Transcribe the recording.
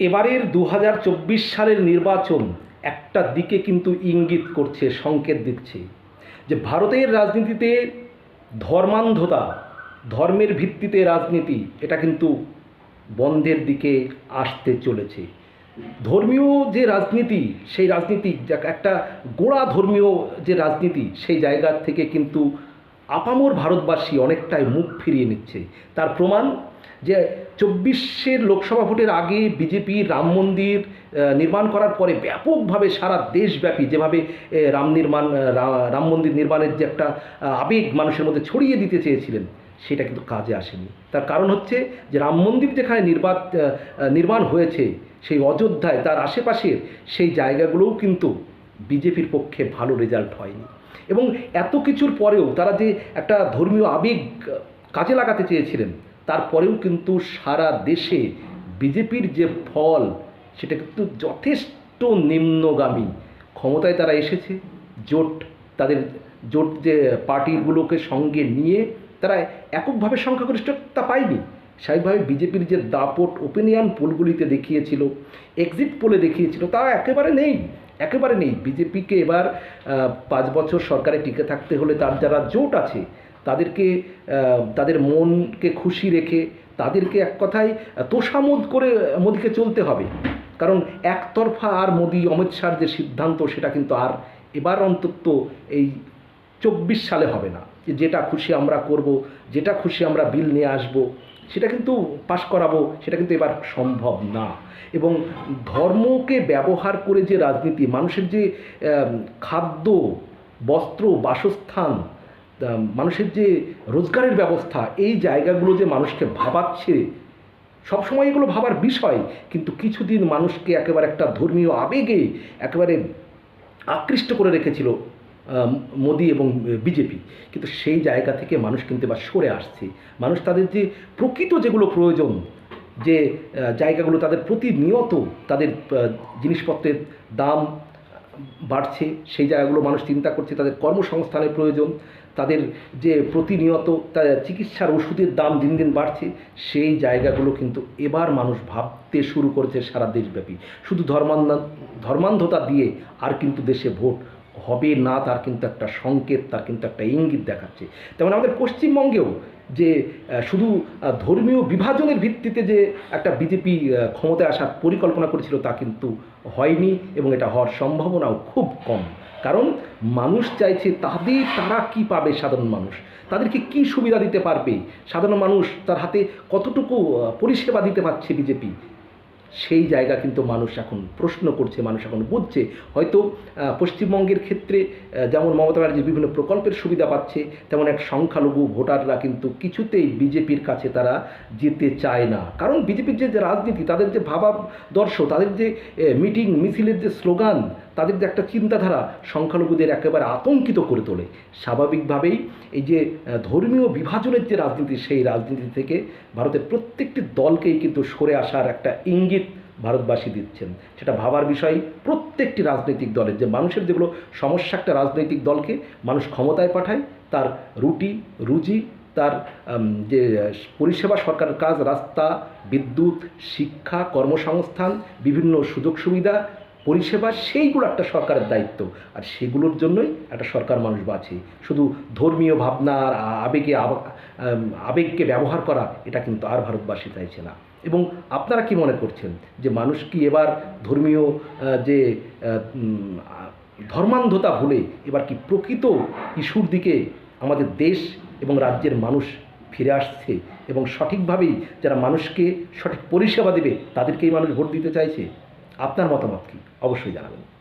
এবারের দু হাজার চব্বিশ সালের নির্বাচন একটা দিকে কিন্তু ইঙ্গিত করছে, সংকেত দিচ্ছে যে ভারতের রাজনীতিতে ধর্মান্ধতা, ধর্মের ভিত্তিতে রাজনীতি, এটা কিন্তু বন্ধের দিকে আসতে চলেছে। ধর্মীয় যে রাজনীতি, সেই রাজনীতি একটা গোড়া ধর্মীয় যে রাজনীতি, সেই জায়গার থেকে কিন্তু আপামর ভারতবাসী অনেকটাই মুখ ফিরিয়ে নিচ্ছে। তার প্রমাণ যে চব্বিশের লোকসভা ভোটের আগে বিজেপি রাম মন্দির নির্মাণ করার পরে ব্যাপকভাবে সারা দেশব্যাপী যেভাবে রাম নির্মাণ রাম মন্দির নির্মাণের যে একটা আবেগ মানুষের মধ্যে ছড়িয়ে দিতে চেয়েছিলেন, সেটা কিন্তু কাজে আসেনি। তার কারণ হচ্ছে যে রাম মন্দির যেখানে নির্বাত নির্মাণ হয়েছে, সেই অযোধ্যায়, তার আশেপাশের সেই জায়গাগুলোও কিন্তু বিজেপির পক্ষে ভালো রেজাল্ট হয়নি। এবং এত কিছুর পরেও তারা যে একটা ধর্মীয় আবেগ কাজে লাগাতে চেয়েছিলেন তারপরেও কিন্তু সারা দেশে বিজেপির যে ফল, সেটা কিন্তু যথেষ্ট নিম্নগামী। ক্ষমতায় তারা এসেছে, জোট তাদের, জোট যে পার্টিগুলোকে সঙ্গে নিয়ে তারা এককভাবে সংখ্যাগরিষ্ঠতা পায়নি। স্বাভাবিকভাবে বিজেপির যে দাপট ওপিনিয়ন পোলগুলিতে দেখিয়েছিল এক্সিট পোলে দেখিয়েছিল, তা একেবারে নেই। একেবারে নেই। বিজেপিকে এবার পাঁচ বছর সরকারে টিকে থাকতে হলে তার যারা জোট আছে, তাদেরকে তাদের মনকে খুশি রেখে তাদেরকে এক কথায় তোষামোদ করে মোদিকে চলতে হবে। কারণ একতরফা আর মোদি, অমিত শাহর যে সিদ্ধান্ত, সেটা কিন্তু আর এবার অন্তত এই চব্বিশ সালে হবে না। যেটা খুশি আমরা করব, যেটা খুশি আমরা বিল নিয়ে আসব সেটা কিন্তু পাশ করাবো, সেটা কিন্তু এবার সম্ভব না। এবং ধর্মকে ব্যবহার করে যে রাজনীতি, মানুষের যে খাদ্য, বস্ত্র, বাসস্থান মানুষের যে রোজগারের ব্যবস্থা, এই জায়গাগুলো যে মানুষকে ভাবাচ্ছে, সবসময় এগুলো ভাবার বিষয়। কিন্তু কিছুদিন মানুষকে একেবারে একটা ধর্মীয় আবেগে একেবারে আকৃষ্ট করে রেখেছিল। মোদি এবং বিজেপি। কিন্তু সেই জায়গা থেকে মানুষ কিন্তু এবার সরে আসছে। মানুষ তাদের যে প্রকৃত যেগুলো প্রয়োজন, যে জায়গাগুলো তাদের প্রতিনিয়ত তাদের জিনিসপত্রের দাম বাড়ছে, সেই জায়গাগুলো মানুষ চিন্তা করছে, তাদের কর্মসংস্থানের প্রয়োজন, তাদের যে প্রতিনিয়ত চিকিৎসার ওষুধের দাম দিন দিন বাড়ছে, সেই জায়গাগুলো কিন্তু এবার মানুষ ভাবতে শুরু করেছে সারা দেশব্যাপী। শুধু ধর্মান্ধ, ধর্মান্ধতা দিয়ে আর কিন্তু দেশে ভোট হবে না, তার কিন্তু একটা সংকেত, তার কিন্তু একটা ইঙ্গিত দেখাচ্ছে। তেমন আমাদের পশ্চিমবঙ্গেও যে শুধু ধর্মীয় বিভাজনের ভিত্তিতে যে একটা বিজেপি ক্ষমতায় আসার পরিকল্পনা করেছিল তা কিন্তু হয়নি এবং এটা হওয়ার সম্ভাবনাও খুব কম। কারণ মানুষ চাইছে তাদের, তারা কি পাবে সাধারণ মানুষ? তাদেরকে কি সুবিধা দিতে পারবে? সাধারণ মানুষ তার হাতে কতটুকু পরিষেবা দিতে পারছে বিজেপি? সেই জায়গা কিন্তু মানুষ এখন প্রশ্ন করছে, মানুষ এখন বুঝছে। হয়তো পশ্চিমবঙ্গের ক্ষেত্রে যেমন মমতা ব্যানার্জি বিভিন্ন প্রকল্পের সুবিধা পাচ্ছে, তেমন এক সংখ্যালঘু ভোটাররা কিন্তু কিছুতেই বিজেপির কাছে তারা যেতে চায় না। কারণ বিজেপির যে রাজনীতি, তাদের যে ভাবাদর্শ, তাদের যে মিটিং মিছিলের যে স্লোগান তাদের যে একটা চিন্তাধারা সংখ্যালঘুদের একেবারে আতঙ্কিত করে তোলে। স্বাভাবিকভাবেই এই যে ধর্মীয় বিভাজনের যে রাজনীতি, সেই রাজনীতি থেকে ভারতের প্রত্যেকটি দলকেই কিন্তু সরে আসার একটা ইঙ্গিত ভারতবাসী দিচ্ছেন। সেটা ভাবার বিষয়, প্রত্যেকটি রাজনৈতিক দলের যে মানুষের যেগুলো সমস্যা, একটা রাজনৈতিক দলকে মানুষ ক্ষমতায় পাঠায়, তার রুটি, রুজি, তার যে, পরিষেবা সরকারের কাজ, রাস্তা, বিদ্যুৎ, শিক্ষা, কর্মসংস্থান, বিভিন্ন সুযোগ সুবিধা পরিষেবা সেইগুলো একটা সরকারের দায়িত্ব। আর সেগুলোর জন্যই একটা সরকার মানুষ বাঁচে। শুধু ধর্মীয় ভাবনা আর আবেগে আব- আবেগকে ব্যবহার করা, এটা কিন্তু আর ভারতবাসী চাইছে না। এবং আপনারা কি মনে করছেন যে মানুষ কি এবার ধর্মীয় যে ধর্মান্ধতা ভুলে এবার কি প্রকৃত ইস্যুর দিকে আমাদের দেশ এবং রাজ্যের মানুষ ফিরে আসছে এবং সঠিকভাবেই যারা মানুষকে সঠিক পরিষেবা দেবে, তাদেরকেই মানুষ ভোট দিতে চাইছে? আপনার মতামত কী? অবশ্যই জানাবেন।